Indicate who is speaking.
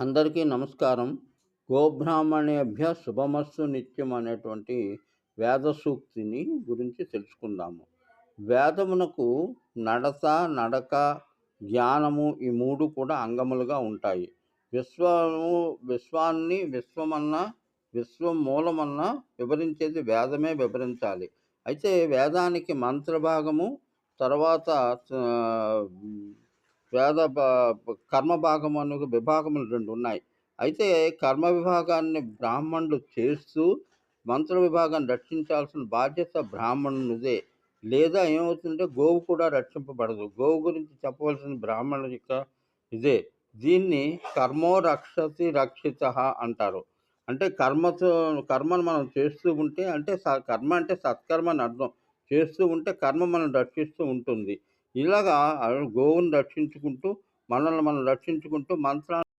Speaker 1: అందరికీ నమస్కారం. గోబ్రాహ్మణేభ్య శుభమస్సు నిత్యం అనేటువంటి వేద సూక్తిని గురించి తెలుసుకుందాము. వేదమునకు నడత నడక జ్ఞానము ఈ మూడు కూడా అంగములుగా ఉంటాయి. విశ్వము విశ్వాన్ని విశ్వమన్నా విశ్వం మూలమన్నా వివరించేది వేదమే వివరించాలి. అయితే వేదానికి మంత్రభాగము తర్వాత వేద కర్మ భాగం అనే విభాగములు రెండు ఉన్నాయి. అయితే కర్మ విభాగాన్ని బ్రాహ్మణులు చేస్తూ మంత్ర విభాగాన్ని రక్షించాల్సిన బాధ్యత బ్రాహ్మణునిదే. లేదా ఏమవుతుందంటే గోవు కూడా రక్షింపబడదు. గోవు గురించి చెప్పవలసిన బ్రాహ్మణుల యొక్క ఇదే. దీన్ని కర్మో రక్షతి రక్షిత అంటారు. అంటే కర్మతో కర్మను మనం చేస్తూ ఉంటే అంటే స- కర్మ అంటే సత్కర్మ అని అర్థం. చేస్తూ ఉంటే కర్మ మనం రక్షిస్తూ ఉంటుంది. ఇలాగా గోవును రక్షించుకుంటూ మనల్ని మనం రక్షించుకుంటూ మంత్రాన్ని